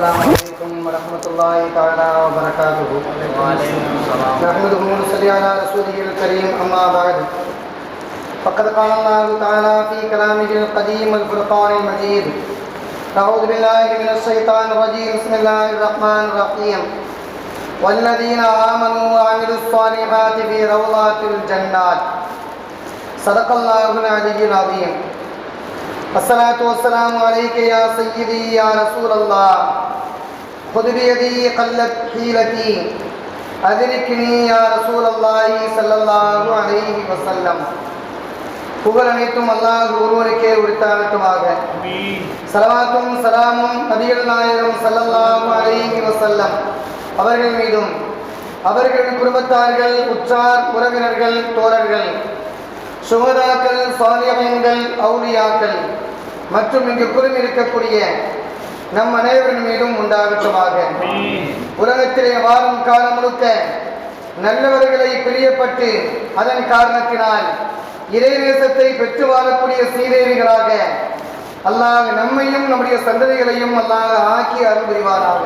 السلام عليكم ورحمة الله تعالى وبركاته. نحمده ونصلي على رسوله الكريم أما بعد. فقد قال الله تعالى في كلامه القديم الفرقان المجيد أعوذ بالله من الشيطان الرجيم بسم الله الرحمن الرحيم. والذين آمنوا وعملوا الصالحات في روضات الجنات. صدق الله العلي العظيم. الصلاة والسلام عليك يا سيدي يا رسول الله خذ بيدي قلت حيلتي أدركني يا رسول الله صلى الله عليه وسلم புகழ் அனைத்தும் அல்லாஹ் ஒருவருக்கே உரித்தாகட்டுமாக சலவாத்தும் சலாமும் நபிகள் நாயகம் ஸல்லல்லாஹு அலைஹி வஸல்லம் அவர்கள் மீதும் அவர்களின் குடும்பத்தார்கள் உற்றார் உறவினர்கள் தோழர்கள் சுகதாக்கள் சாலியமயங்கள் அவுலியாக்கள் மற்றும் இங்கு குழுமி இருக்கக்கூடிய நம் அனைவரின் மீதும் உண்டாகட்டுமாக. உலகத்திலே வாழும் காலம் முழுக்க நல்லவர்களை பிரியப்பட்டு அதன் காரணத்தினால் இறைநேசத்தை பெற்று வாழக்கூடிய சீதேவிகளாக அல்லாஹ் நம்மையும் நம்முடைய சந்ததிகளையும் அல்லாஹ் ஆக்கி அருள் புரிவாராக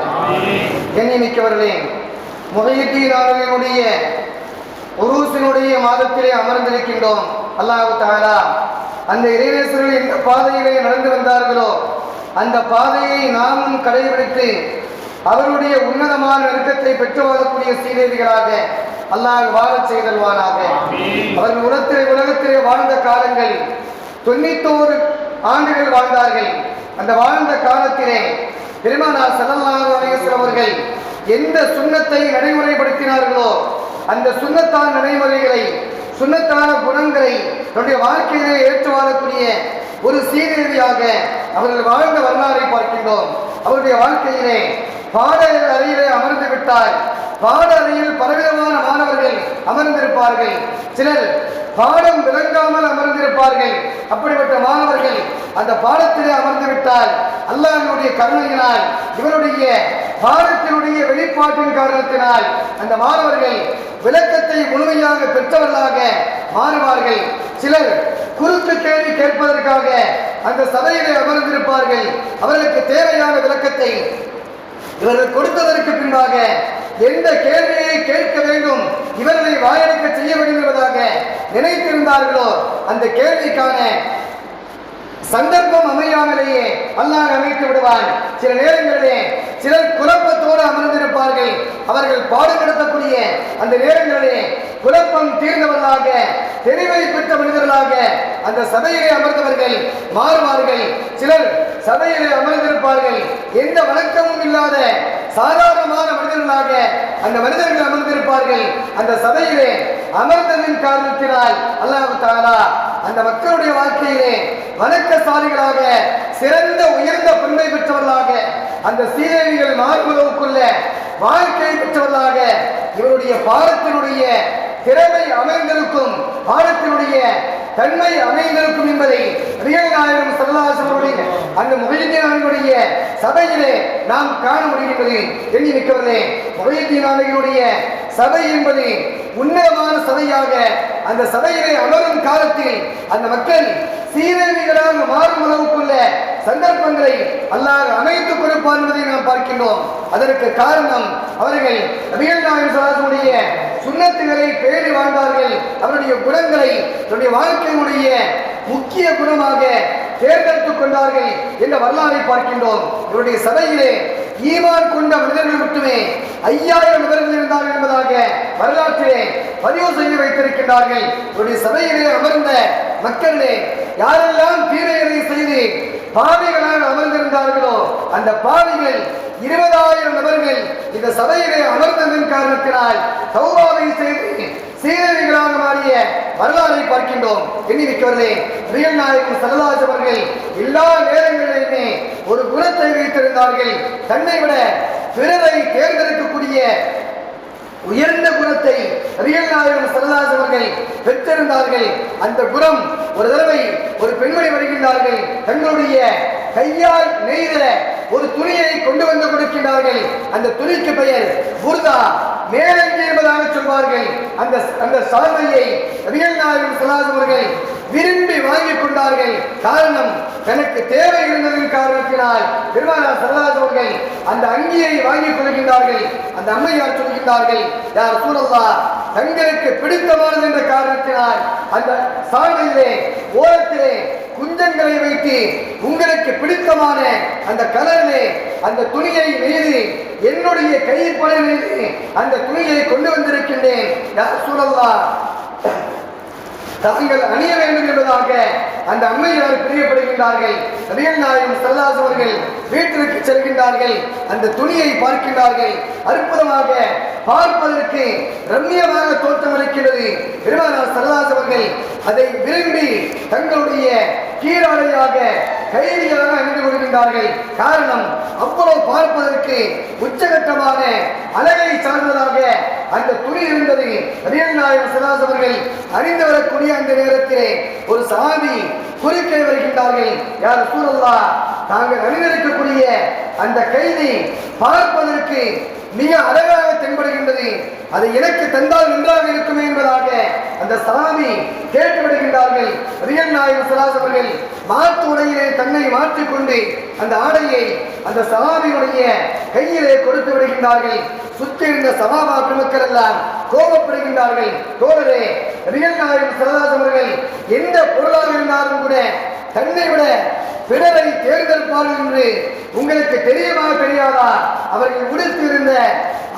எண்ணி மிக்கவர்களே முகையத்தீன் அவர்களுடைய உருசினுடைய மாதத்திலே அமர்ந்திருக்கின்றோம். அல்லாஹ் தாலா அந்த இறைநேசர்கள் எந்த பாதையிலே நடந்து வந்தார்களோ அந்த பாதையை நாமும் கடைபிடித்து அவருடைய உன்னதமான நெருக்கத்தை பெற்று வாழக்கூடிய சீதேவிகளாக அல்லாஹ் வாழச் செய்தல்வானாக. அவர்கள் உலகத்திலே உலகத்திலே வாழ்ந்த காலங்கள் தொண்ணூத்தோரு ஆண்டுகள் வாழ்ந்தார்கள். அந்த வாழ்ந்த காலத்திலே பெருமானார் வஸல்லம் அவர்கள் எந்த சுண்ணத்தை நடைமுறைப்படுத்தினார்களோ அந்த சுண்ணத்தான நடைமுறைகளை சுண்ணத்தான குணங்களை தன்னுடைய வாழ்க்கையிலே ஏற்று வாழக்கூடிய ஒரு சீதேவியாக அவர்கள் வாழ்ந்த வரலாறை பார்க்கின்றோம். அவருடைய வாழ்க்கையிலே பாட அறையிலே அமர்ந்து விட்டார். பாட அறையில் பலவிதமான மாணவர்கள் அமர்ந்திருப்பார்கள். சிலர் பாடம் விளங்காமல் அமர்ந்திருப்பார்கள். அப்படிப்பட்ட மாணவர்கள் அந்த பாடத்திலே அமர்ந்து விட்டால் அல்லாஹனுடைய கருணையினால் இவருடைய பாடத்தினுடைய வெளிப்பாட்டின் காரணத்தினால் அந்த மாணவர்கள் விளக்கத்தை முழுமையாக பெற்றவர்களாக மாறுவார்கள். சிலர் குறுக்கு கேள்வி கேட்பதற்காக அந்த சபையிலே அமர்ந்திருப்பார்கள். அவர்களுக்கு தேவையான விளக்கத்தை இவர்கள் கொடுத்ததற்கு பின்பாக எந்த கேள்வியை கேட்க வேண்டும் இவர்களை வாயடைக்க செய்ய வேண்டும் என்பதாக நினைத்திருந்தார்களோ அந்த கேள்விக்கான சந்தர்ப்பம் அமையாமலேயே அல்லாஹ் அமைத்து விடுவான். சில நேரங்களிலே சிலர் குழப்பத்தோடு அமர்ந்திருப்பார்கள். அவர்கள் பாடம் நடத்தக்கூடிய அந்த நேரங்களிலே குழப்பம் தீர்ந்தவர்களாக தெளிவை பெற்ற மனிதர்களாக அந்த சபையிலே அமர்ந்தவர்கள் மாறுவார்கள். சிலர் சபையிலே அமர்ந்திருப்பார்கள். எந்த வணக்கமும் இல்லாத சாதாரணமான மனிதர்களாக அந்த மனிதர்கள் அமர்ந்திருப்பார்கள். அந்த சபையிலே அமர்ந்ததின் காரணத்தினால் அல்லாஹ் தாலா அந்த மக்களுடைய வாழ்க்கையிலே வணக்கசாலிகளாக சிறந்த உயர்ந்த பெண்மை பெற்றவர்களாக அந்த சீரழிகள் மாறுவதற்குள்ள வாழ்க்கை பெற்றவர்களாக இவருடைய பாடத்தினுடைய திறமை அமைந்திருக்கும் பாடத்தினுடைய தன்மை அமைந்திருக்கும் என்பதை ரியநாயகம் சல்லாசனுடைய அந்த முகையத்தீனானுடைய சபையிலே நாம் காண முடிகின்றது. எண்ணி மிக்கவர்களே முகையத்தீனானுடைய சபை என்பது உன்னதமான சபையாக அந்த சபையிலே அமரும் காலத்தில் அந்த மக்கள் சீரழிகளாக மாறும் அளவுக்குள்ள சந்தர்ப்பங்களை அல்லாஹ் அமைத்துக் கொடுப்பார் என்பதை நாம் பார்க்கின்றோம். அதற்கு காரணம் அவர்கள் ரவியல் நாயகம் சுண்ணத்துகளை பேணி வாழ்ந்தார்கள். அவருடைய குணங்களை தன்னுடைய வாழ்க்கையினுடைய முக்கிய குணமாக தேர்ந்தெடுத்துக் கொண்டார்கள் என்ற வரலாறை பார்க்கின்றோம். இவருடைய சபையிலே ஈமான் கொண்ட மனிதர்கள் மட்டுமே ஐயாயிரம் நபர்கள் இருந்தார்கள் என்பதாக வரலாற்றிலே பதிவு செய்து வைத்திருக்கின்றார்கள். ஒரு சபையிலே அமர்ந்த மக்களிலே யாரெல்லாம் தீமைகளை செய்து பாவிகளாக அமர்ந்திருந்தார்களோ அந்த பாவிகள் இருபதாயிரம் நபர்கள் இந்த சபையிலே அமர்ந்ததன் காரணத்தினால் சௌபாவை செய்து சீரர்களாக மாறிய வரலாறை பார்க்கின்றோம். எண்ணி மிக்கவர்களே ரியல் நாயகன் சரதாஜ் அவர்கள் எல்லா நேரங்களிலுமே ஒரு குணத்தை வைத்திருந்தார்கள். தன்னை விட பிறரை தேர்ந்தெடுக்கக்கூடிய உயர்ந்த குணத்தை ரியல் நாயகம் சரதாஸ் அவர்கள் பெற்றிருந்தார்கள். அந்த குணம் ஒரு தடவை ஒரு பெண்மணி வருகின்றார்கள். தங்களுடைய கையால் நெய்த ஒரு துணியை கொண்டு வந்து கொடுக்கின்றார்கள். அந்த துணிக்கு பெயர் புர்தா. மேலங்கி என்பதாக சொல்வார்கள். அந்த அந்த சால்வையை ரியல் நாயகம் சொல்லாதவர்கள் விரும்பி வாங்கி கொண்டார்கள். காரணம் தனக்கு தேவை இருந்ததின் காரணத்தினால் பெருமானார் சொல்லாதவர்கள் அந்த அங்கியை வாங்கிக் கொள்கின்றார்கள். அந்த அம்மையார் சொல்கின்றார்கள் யார் சூழல்லா தங்களுக்கு பிடித்தமானது என்ற காரணத்தினால் அந்த சாலையிலே ஓரத்திலே குஞ்சங்களை வைத்து உங்களுக்கு பிடித்தமான அந்த கலரிலே அந்த துணியை மீது என்னுடைய கைப்படை மீது அந்த துணியை கொண்டு வந்திருக்கின்றேன். யார் சூழல்லா தாங்கள் அணிய வேண்டும் என்பதாக அந்த அம்மையார் பிரியப்படுகின்றார்கள். நபிகள் நாயகம் சரதாஸ் அவர்கள் வீட்டிற்கு செல்கின்றார்கள். அந்த துணியை பார்க்கின்றார்கள். அற்புதமாக பார்ப்பதற்கு ரம்மியமாக தோற்றமளிக்கிறது பெருமானார் சரதாஸ் அவர்கள் அதை விரும்பி தங்களுடைய கீழாடையாக கைதிகளாக அணிந்து கொள்கின்றார்கள் காரணம் அவ்வளவு பார்ப்பதற்கு உச்சகட்டமான அழகை சார்ந்ததாக அந்த துணி இருந்தது. நபிகள் நாயகம் சிவாஸ் அவர்கள் அறிந்து வரக்கூடிய அந்த நேரத்திலே ஒரு சாமி குறுக்கே வருகின்றார்கள். யார் சூழல்லா தாங்கள் அணிந்திருக்கக்கூடிய அந்த கைதி பார்ப்பதற்கு மிக அழகாக தென்படுகின்றது. அதை எனக்கு தந்தால் நன்றாக இருக்குமே என்பதாக அந்த சாமி கேட்டு விடுகின்றார்கள் ரியல் நாயகம் சலாஸ் அவர்கள் மாற்று உடையிலே தன்னை மாற்றிக்கொண்டு அந்த ஆடையை அந்த சகாபியுடைய கையிலே கொடுத்து விடுகின்றார்கள். சுற்றி இருந்த சபாபா பெருமக்கள் எல்லாம் கோபப்படுகின்றார்கள். தோழரே ரியல் நாயகம் சரதாஸ் அவர்கள் எந்த பொருளாக இருந்தாலும் கூட தன்னை விட பிறரை தேர்ந்தெடுப்பார்கள் என்று உங்களுக்கு தெரியுமா தெரியாதா? அவர்கள் உடுத்திருந்த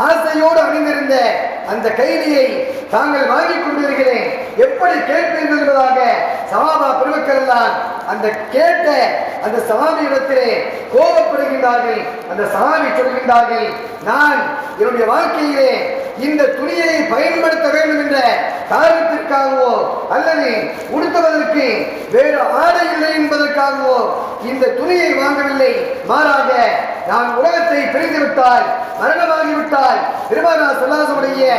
ஆசையோடு அணிந்திருந்த அந்த கைதியை தாங்கள் வாங்கிக் கொண்டிருக்கிறேன். எப்படி கேட்பீர்கள் என்பதாக சமாபா பெருமக்கள் எல்லாம் அந்த கேட்ட அந்த சமாபியிடத்திலே கோபப்படுகின்றார்கள். அந்த சமாபி சொல்கின்றார்கள் நான் என்னுடைய வாழ்க்கையிலே இந்த துணியை பயன்படுத்த வேண்டும் என்ற காரணத்திற்காகவோ அல்லது உடுத்துவதற்கு வேறு ஆடை இல்லை என்பதற்காகவோ இந்த துணியை வாங்கவில்லை. மாறாக நான் உலகத்தை பிரிந்துவிட்டால் மரணமாகிவிட்டால் பெருமானா சொல்லாசமுடைய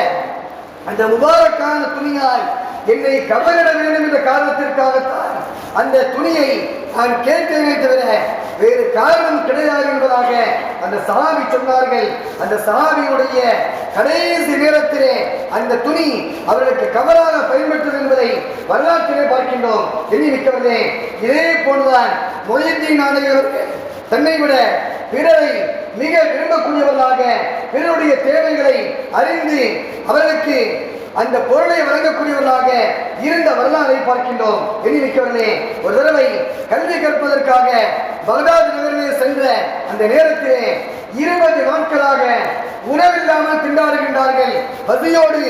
அந்த முபாரக்கான துணியால் என்னை கவனிட வேண்டும் என்ற காரணத்திற்காகத்தான் அந்த துணியை நான் கேட்க தவிர வேறு காரணம் கிடையாது என்பதாக அந்த சஹாபி சொன்னார்கள். அந்த சஹாபியுடைய கடைசி நேரத்திலே அந்த துணி அவர்களுக்கு கவராக பயன்பட்டது என்பதை வரலாற்றிலே பார்க்கின்றோம். எண்ணி மிக்கவர்களே இதே போன்றுதான் மொழியத்தின் நாடுகள் தன்னை விட பிறரை மிக விரும்பக்கூடியவர்களாக பிறருடைய தேவைகளை அறிந்து அவர்களுக்கு அந்த பொருளை வழங்கக்கூடியவர்களாக இருந்த வரலாறை பார்க்கின்றோம். எண்ணி மிக்கவர்களே ஒரு தடவை கல்வி கற்பதற்காக பகதாது நகரிலே சென்ற அந்த நேரத்திலே இருபது நாட்களாக உணவில்லாமல் திண்டாடுகின்றார்கள். பசியோடு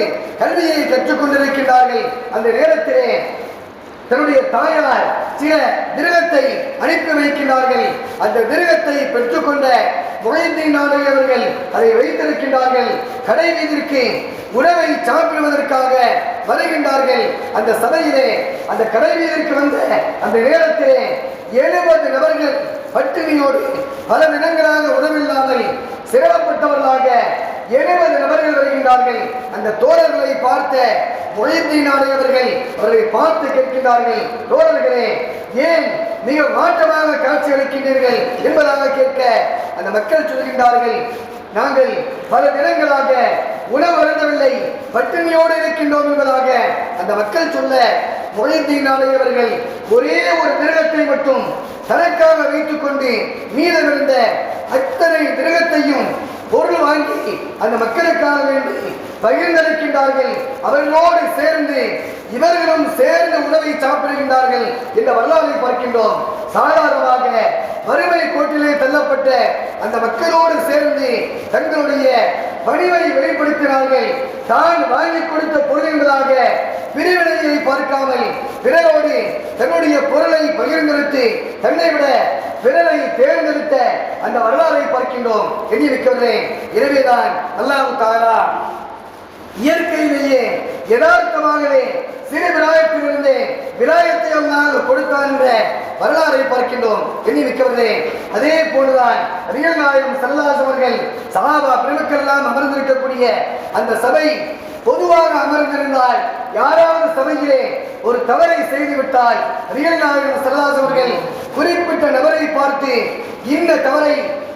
கல்வியை கற்றுக் கொண்டிருக்கின்றார்கள். அந்த நேரத்திலே தன்னுடைய தாயார் சில மிருகத்தை அனுப்பி வைக்கின்றார்கள் அந்த மிருகத்தை பெற்றுக்கொண்ட முகைத்தீன் அவர்கள் அதை வைத்திருக்கின்றார்கள். கடை வீதிற்கு உணவை சாப்பிடுவதற்காக வருகின்றார்கள். அந்த சபையிலே அந்த கடை வீதிற்கு வந்த அந்த நேரத்திலே எழுபது நபர்கள் பட்டினியோடு பல தினங்களாக உணவில்லாமல் சிரமப்பட்டவர்களாக எழுபது நபர்கள் வருகின்றார்கள். அந்த தோழர்களை பார்த்த மொழித்தீன் அவர்கள். அவர்களை பார்த்து கேட்கின்றார்கள். தோழர்களே ஏன் மிக மாற்றமாக காட்சி அளிக்கின்றீர்கள் என்பதாக கேட்க அந்த மக்கள் சொல்கின்றார்கள். நாங்கள் பல தினங்களாக உணவு அருந்தவில்லை பட்டினியோடு இருக்கின்றோம் என்பதாக அந்த மக்கள் சொல்ல மொழித்தீன் அவர்கள். ஒரே ஒரு மிருகத்தை மட்டும் தனக்காக வைத்துக் கொண்டு மீதமிருந்த அத்தனை மிருகத்தையும் பொருள் வாங்கி அந்த மக்களுக்காக வேண்டி பகிர்ந்தளிக்கின்றார்கள். அவர்களோடு சேர்ந்து இவர்களும் சேர்ந்து உணவை சாப்பிடுகின்றார்கள் என்ற வரலாறை பார்க்கின்றோம். சாதாரணமாக வறுமை கோட்டிலே தள்ளப்பட்ட அந்த மக்களோடு சேர்ந்து தங்களுடைய பணிவை வெளிப்படுத்தினார்கள். தான் வாங்கி கொடுத்த பொருள் என்பதாக பிரிவினையை பார்க்காமல் பிறரோடு தன்னுடைய பொருளை பகிர்ந்தெடுத்து தன்னை விட பிறரை தேர்ந்தெடுத்த அந்த வரலாறை பார்க்கின்றோம். எண்ணி வைக்கவில்லை எனவேதான் அல்லாஹ் தாரா இயற்கையிலேயே யதார்த்தமாகவே சிறு விராயத்திலிருந்து விராயத்தை அல்லாஹ் கொடுத்தார் என்ற வரலாறை பார்க்கின்றோம். எண்ணி வைக்கவில்லை அதே போலதான் ரியல் நாயகம் சல்லாஸ் அவர்கள் சஹாபா அமர்ந்திருக்கக்கூடிய அந்த சபை பொதுவாக அமர்ந்திருந்தால் யாராவது சபையிலே ஒரு தவறை செய்துவிட்டால் ரியல் நாயகம் சல்லாஸ் அவர்கள் குறிப்பிட்ட நபரை பார்த்து இந்த தவறை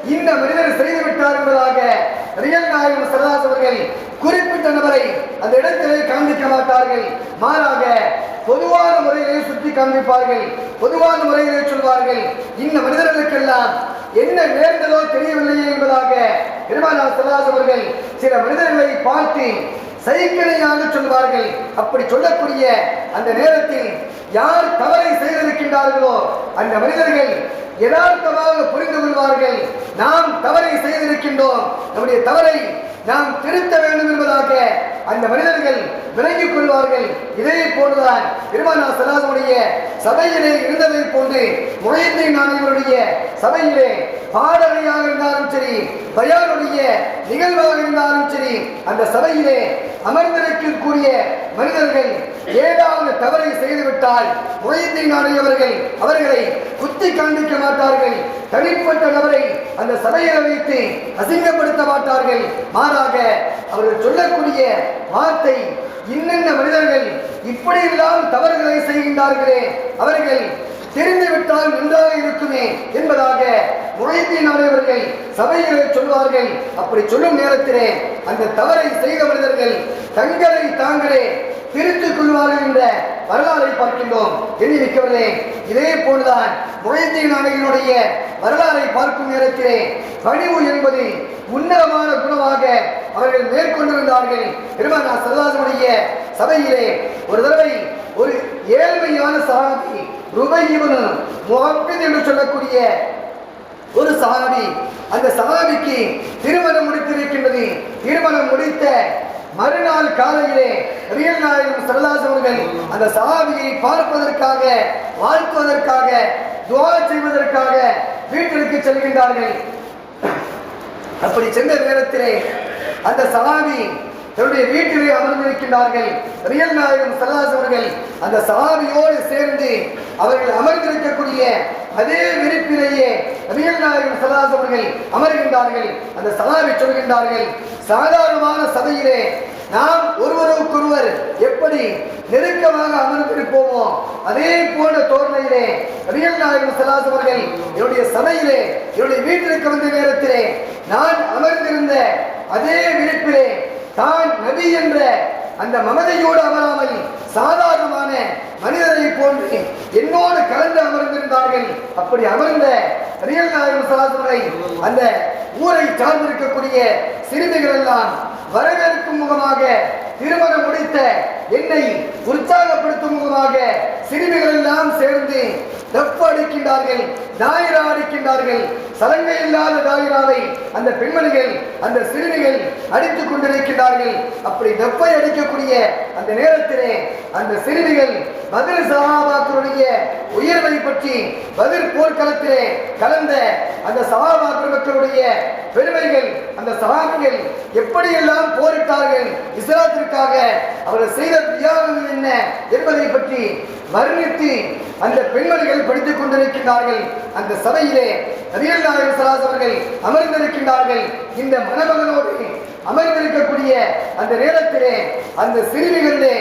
இந்த மனிதர் செய்துவிட்டார் என்பதாக ரியல் நாயகம் சரதாஸ் அவர்கள் குறிப்பிட்ட நபரை அந்த இடத்திலே காண்பிக்க மாட்டார்கள். மாறாக பொதுவான முறையிலே சுற்றி காண்பிப்பார்கள். பொதுவான முறையிலே சொல்வார்கள் இந்த மனிதர்களுக்கெல்லாம் என்ன நேர்ந்ததோ தெரியவில்லையே என்பதாக பெருமானா சரதாஸ் அவர்கள் சில மனிதர்களை பார்த்து சைக்கிளையாக சொல்வார்கள். அப்படி சொல்லக்கூடிய அந்த நேரத்தில் யார் தவறை செய்திருக்கின்றார்களோ அந்த மனிதர்கள் யதார்த்தமாக புரிந்து கொள்வார்கள். நாம் தவறை செய்திருக்கின்றோம். நம்முடைய தவறை நாம் திருத்த வேண்டும் என்பதாக அந்த மனிதர்கள் விளங்கிக் கொள்வார்கள். இதே போன்றுதான் பெருமானா சலாசனுடைய சபையிலே இருந்ததை போன்று முயந்தை நாணயங்களுடைய சபையிலே பாடலையாக இருந்தாலும் சரி பயானுடைய நிகழ்வாக இருந்தாலும் சரி அந்த சபையிலே அமர்ந்திருக்கக்கூடிய மனிதர்கள் ஏதாவது தவறை செய்துவிட்டால் முயந்தை நாடியவர்கள் அவர்களை குத்தி காண்பிக்க மாட்டார்கள். தனிப்பட்ட நபரை அந்த சபையில் வைத்து அசிங்கப்படுத்த மாட்டார்கள். மாறாக அவர்கள் சொல்லக்கூடிய வார்த்தை இன்னென்ன மனிதர்கள் இப்படியெல்லாம் தவறுகளை செய்கின்றார்களே அவர்கள் தெரிந்துவிட்டால் நன்றாக இருக்குமே என்பதாக முறைத்தீன் அவர்கள் சபையிலே சொல்வார்கள். அப்படி சொல்லும் நேரத்திலே அந்த தவறை செய்த மனிதர்கள் தங்களை தாங்களே பிரித்துக் கொள்வார்கள் என்ற வரலாறை பார்க்கின்றோம். எண்ணிருக்கவில்லை இதே போல்தான் முறைத்தீன் அணையினுடைய வரலாறை பார்க்கும் நேரத்திலே பணிவு என்பது உன்னதமான குணமாக அவர்கள் மேற்கொண்டிருந்தார்கள். பெருமானா சரதாசனுடைய சபையிலே ஒரு தடவை ஒரு ஏழ்மையான சகாதி ருபையிவனு முகப்பின் என்று சொல்லக்கூடிய ஒரு சகாபி. அந்த சாமிக்கு திருமணம் முடித்திருக்கின்றது. திருமணம் முடித்த மறுநாள் காலையிலே ரியல் நாயகம் சரலாஸ் அவர்கள் அந்த சாமியை பார்ப்பதற்காக வாழ்த்துவதற்காக துவா செய்வதற்காக வீட்டிற்கு செல்கின்றார்கள். அப்படி சென்ற நேரத்திலே அந்த சாமி தன்னுடைய வீட்டிலே அமர்ந்திருக்கின்றார்கள். ரியல் நாயகம் சல்லாஸ் அவர்கள் அந்த சகாபியோடு சேர்ந்து அவர்கள் அமர்ந்திருக்கக்கூடிய அதே விரிப்பிலேயே ரியல் நாயகம் சல்லாஸ் அவர்கள் அமர்கின்றார்கள். அந்த சலாவை சொல்கின்றார்கள் சாதாரணமான சபையிலே நாம் ஒருவருக்கொருவர் எப்படி நெருக்கமாக அமர்ந்திருப்போமோ அதே போன்ற தோரணையிலே ரியல் நாயகம் சல்லாஸ் அவர்கள் என்னுடைய சபையிலே என்னுடைய வீட்டிற்கு வந்த நேரத்திலே நான் அமர்ந்திருந்த அதே விரிப்பிலே தான் நபி என்ற அந்த மமதையோடு அமராமல் சாதாரணமான மனிதரை போன்று என்னோடு கலந்து அமர்ந்திருந்தார்கள். அப்படி அமர்ந்த ரியல் நாயகம் அந்த ஊரை சார்ந்திருக்கக்கூடிய சிறுமிகள் எல்லாம் வரவேற்கும் முகமாக திருமணம் முடித்த என்னை உற்சாகப்படுத்தும் முகமாக சிறுமிகள் எல்லாம் சேர்ந்து தப்பு அடிக்கின்றார்கள் தாயிரா அடிக்கின்றார்கள் சலங்கை இல்லாத தாயிராவை அந்த பெண்மணிகள் அந்த சிறுமிகள் அடித்துக் கொண்டிருக்கிறார்கள் அப்படி வெப்பை அடிக்கக்கூடிய அந்த நேரத்திலே அந்த சிறுமிகள் பதில் சகாபாக்களுடைய உயர்வை பற்றி பதில் போர்க்களத்திலே கலந்த அந்த சகாபாக்கள் மக்களுடைய பெருமைகள் அந்த சகாபிகள் எப்படியெல்லாம் போரிட்டார்கள் இஸ்லாத்திற்காக அவர்கள் செய்த தியாகம் என்ன என்பதை பற்றி வர்ணித்து அந்த பெண்மணிகள் படித்துக் கொண்டிருக்கின்றார்கள். அந்த சபையிலே நபிகள் நாயகம் சலாஸ் அவர்கள் அமர்ந்திருக்கின்றார்கள். இந்த மணமகனோடு அமர்ந்திருக்கக்கூடிய அந்த நேரத்திலே அந்த சிறுமிகளிலே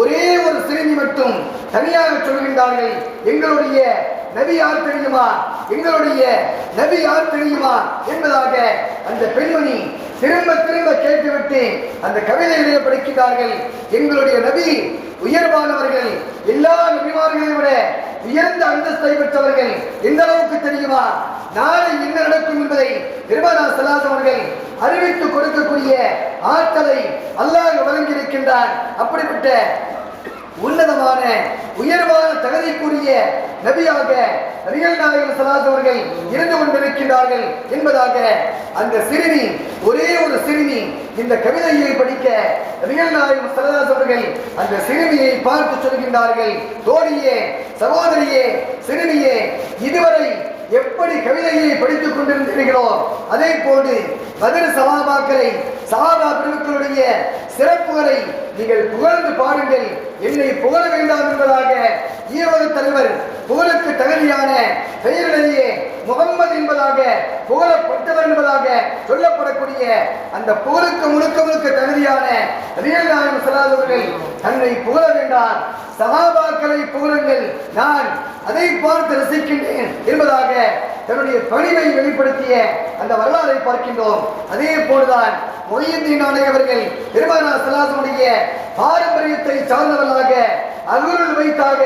ஒரே ஒரு சிறுமி மட்டும் தனியாக சொல்கின்றார்கள் எங்களுடைய நபி யார் தெரியுமா? எங்களுடைய நபி யார் தெரியுமா? என்பதாக அந்த பெண்மணி திரும்ப திரும்ப கேட்டுவிட்டு அந்த கவிதைகளை படிக்கிறார்கள். எங்களுடைய நபி உயர்வானவர்கள் எல்லா நபிமார்களை விட உயர்ந்த அந்தஸ்தை பெற்றவர்கள் எந்த அளவுக்கு தெரியுமா? நாளை என்ன நடக்கும் என்பதை நிர்மலா சலாஸ் அவர்கள் அறிவித்து கொடுக்கக்கூடிய ஆற்றலை அல்லாஹ் வழங்கியிருக்கின்றார் அப்படிப்பட்ட உன்னதமான உயர்வான தகுதிக்குரிய நபியாக ரியல் நாயகம் சலாத் அவர்கள் இருந்து கொண்டிருக்கின்றார்கள் என்பதாக அந்த சிறுமி ஒரே ஒரு சிறுமி இந்த கவிதையை படிக்க ரியல் நாயகம் சலதாஸ் அவர்கள் அந்த சிறுமியை பார்த்து சொல்கின்றார்கள். தோழியே சகோதரியே சிறுமியே இதுவரை எப்படி கவிதையை படித்துக் கொண்டிருந்தீர்களோ அதே போன்று பதில் சவாபாக்களை சகாபா பெருமக்களுடைய சிறப்புகளை நீங்கள் புகழ்ந்து பாருங்கள். என்னை புகழ வேண்டாம் என்பதாக ஈரோடு தலைவர் புகழுக்கு தகுதியான பெயரிலேயே முகம்மது என்பதாக புகழப்பட்டவர் என்பதாக சொல்லப்படக்கூடிய அந்த புகழுக்கு முழுக்க முழுக்க தகுதியான ரியல் நாயகம் தன்னை புகழ வேண்டாம். சகாபாக்களை புகழுங்கள். நான் அதை பார்த்து ரசிக்கின்றேன் என்பதாக தன்னுடைய பணிவை வெளிப்படுத்திய அந்த வரலாறை பார்க்கின்றோம். அதே போலதான் மொய்யத்தின் அவர்கள் பெருமானா சலாசனுடைய பாரம்பரியத்தை சார்ந்தவர்களாக அருள் வைத்தாக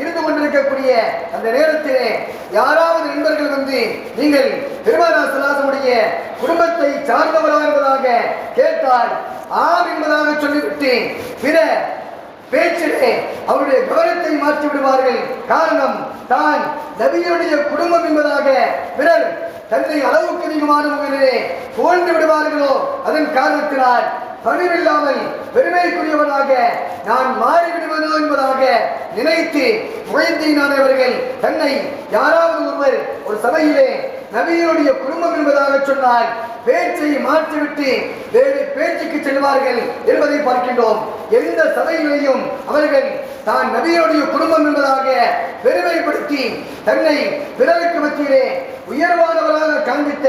இருந்து கொண்டிருக்கக்கூடிய அந்த நேரத்திலே யாராவது நண்பர்கள் வந்து நீங்கள் பெருமானா சலாசனுடைய குடும்பத்தை சார்ந்தவரா என்பதாக கேட்டால் ஆம் என்பதாக சொல்லிவிட்டு பிற பேச்சிலே அவருடைய கவனத்தை மாற்றி விடுவார்கள். காரணம் தான் நபியுடைய குடும்பம் என்பதாக பிறர் தன்னை அளவுக்கு அதிகமானவர்களே புகழ்ந்து விடுவார்களோ அதன் காரணத்தினால் பணிவில்லாமல் பெருமைக்குரியவனாக நான் மாறிவிடுவதோ என்பதாக நினைத்து முயந்தினானவர்கள் தன்னை யாராவது ஒருவர் ஒரு சபையிலே நபியினுடைய குடும்பம் என்பதாக சொன்னால் பேச்சை மாற்றிவிட்டு வேறு பேச்சுக்கு செல்வார்கள் என்பதை பார்க்கின்றோம். எந்த சபையிலையும் அவர்கள் தான் நபியினுடைய குடும்பம் என்பதாக பெருமைப்படுத்தி தன்னை பிறருக்கு மத்தியிலே உயர்வானவராக காண்பித்த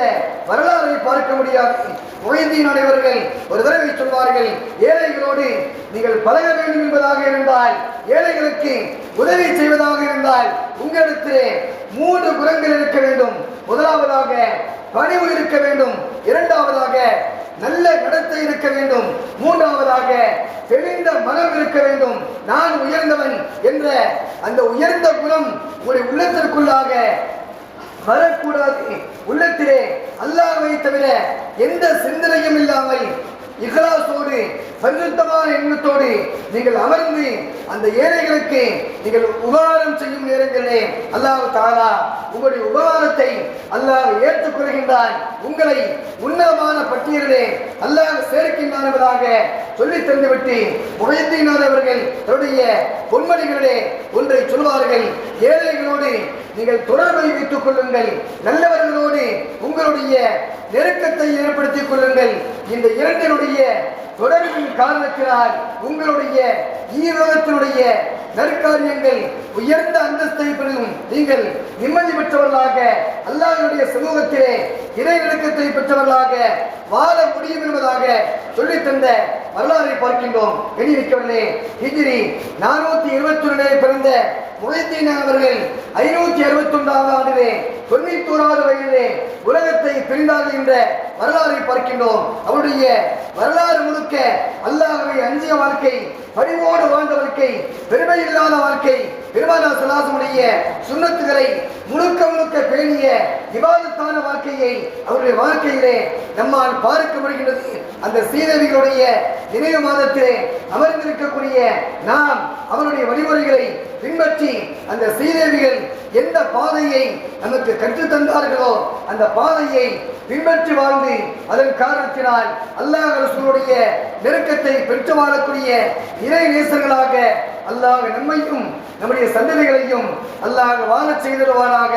வரலாறை பார்க்க முடியாது. மொழிந்தீன் அனைவர்கள் ஒரு தடவை சொல்வார்கள் ஏழைகளோடு நீங்கள் பழக வேண்டும் என்பதாக இருந்தால் ஏழைகளுக்கு உதவி செய்வதாக இருந்தால் உங்களிடத்திலே மூன்று குணங்கள் இருக்க வேண்டும். முதலாவதாக பணிவு இருக்க வேண்டும். இரண்டாவதாக நல்ல நடத்தை இருக்க வேண்டும். மூன்றாவதாக தெளிந்த மனம் இருக்க வேண்டும். நான் உயர்ந்தவன் என்ற அந்த உயர்ந்த குணம் உங்களுடைய உள்ளத்திற்குள்ளாக வரக்கூடாது. உள்ளத்திலே அல்லாஹ்வை தவிர எந்த சிந்தனையும் இல்லாமல் இகலாசோடு பரிசுத்தமான எண்ணத்தோடு நீங்கள் அமர்ந்து அந்த ஏழைகளுக்கு நீங்கள் உபகாரம் செய்யும் நேரங்களே அல்லாஹ் தாலா உங்களுடைய உபகாரத்தை அல்லாஹ் ஏற்றுக்கொள்கின்றான் உங்களை உன்னதமான பட்டியலிலே அல்லாஹ் சேர்க்கின்றான் என்பதாக சொல்லி தந்துவிட்டு முகையத்தினார் அவர்கள் தன்னுடைய பொன்மணிகளிலே ஒன்றை சொல்வார்கள். ஏழைகளோடு நீங்கள் தொடர்பை வைத்துக் கொள்ளுங்கள். நல்லவர்களோடு உங்களுடைய நெருக்கத்தை ஏற்படுத்திக் கொள்ளுங்கள். இந்த இரண்டினுடைய தொடர்பில் காரணத்தினால் உங்களுடைய ஈரோகத்தினுடைய நற்காரியங்கள் உயர்ந்த அந்தஸ்தை பெறும். நீங்கள் நிம்மதி பெற்றவர்களாக அல்லாஹ்வுடைய சமூகத்திலே இறை நெருக்கத்தை பெற்றவர்களாக வாழ முடியும் என்பதாக சொல்லித் தந்த வரலாறை பார்க்கின்றோம். வெளியிருக்கவில்லை ஹிஜிரி நானூத்தி இருபத்தி ஒன்றிலே பிறந்த முகைத்தீன் அவர்கள் ஐநூத்தி அறுபத்தி ஒன்றாவது ஆண்டிலே தொண்ணூத்தோராவது வயதிலே உலகத்தை பிரிந்தார்கள் என்ற வரலாறை பார்க்கின்றோம். அவருடைய வரலாறு முழுக்க அல்லாஹ்வை அஞ்சிய வாழ்க்கை பணிவோடு வாழ்ந்த வாழ்க்கை பெருமை இல்லாத வாழ்க்கை பெருமானா சுல்லாசமுடைய சுண்ணத்துகளை முழுக்க முழுக்க பேணிய விவாதத்தான வாழ்க்கையை அவருடைய வாழ்க்கையிலே நம்மால் பார்க்க முடிகின்றது. அந்த ஸ்ரீதேவிகளுடைய நினைவு மாதத்திலே அமர்ந்திருக்கக்கூடிய நாம் அவருடைய வழிமுறைகளை பின்பற்றி அந்த ஸ்ரீதேவிகள் எந்த பாதையை நமக்கு கற்றுத் தந்தார்களோ அந்த பாதையை பின்பற்றி வாழ்ந்து அதன் காரணத்தினால் அல்லாஹ் ரசூலுடைய நெருக்கத்தை பெற்று வாழக்கூடிய இறை நேசர்களாக அல்லாஹ் நம்மையும் நம்முடைய சந்ததிகளையும் அல்லாஹ் வாழச் செய்திருவானாக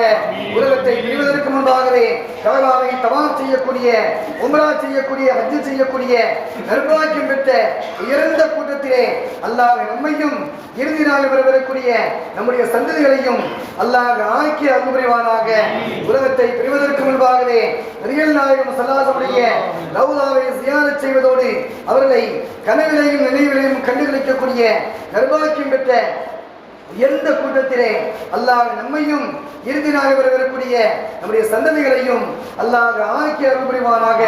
உலகத்தை பிரிவதற்கு முன்பாகவே கவலாவை தவாம் செய்யக்கூடிய உம்ரா செய்யக்கூடிய ஹஜ்ஜு செய்யக்கூடிய நர்பாக்கியம் பெற்ற உயர்ந்த கூட்டத்திலே அல்லாஹ் நம்மையும் இறுதி நாள் வரவிருக்கக்கூடிய நம்முடைய சந்ததிகளையும் அல்லாஹ் ஆக்கி அருள் புரிவானாக. உலகத்தை பிரிவதற்கு முன்பாகவே நபிகள் நாயகம் சல்லாசமுடைய ரவுதாவை சியாரச் செய்வதோடு அவர்களை கனவிலையும் நினைவிலையும் கண்டுகளிக்கக்கூடிய நர்பாக்கியம் பெற்ற உயர்ந்த கூட்டத்திலே அல்லாஹ் நம்மையும் இறுதி நாள் வரவிருக்கக்கூடிய நம்முடைய சந்ததிகளையும் அல்லாஹ் ஆக்கி அருள் புரிவானாக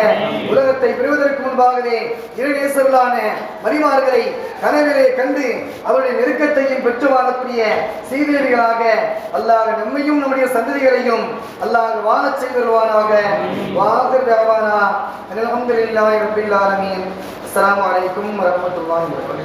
உலகத்தை பெறுவதற்கு முன்பாகவே இரு நேசர்களான மரிமார்களை கனவிலே கண்டு அவருடைய நெருக்கத்தையும் பெற்று வாழக்கூடிய சீதேவிகளாக அல்லாஹ் நம்மையும் நம்முடைய சந்ததிகளையும் அல்லாஹ் வாழச் செய்திருவானாக வாதிர் தேவானா அல்ஹம்துலில்லாஹி ரப்பில் ஆலமீன். அஸ்ஸலாமு அலைக்கும் வரஹ்மத்துல்லாஹி வபரகாத்துஹு.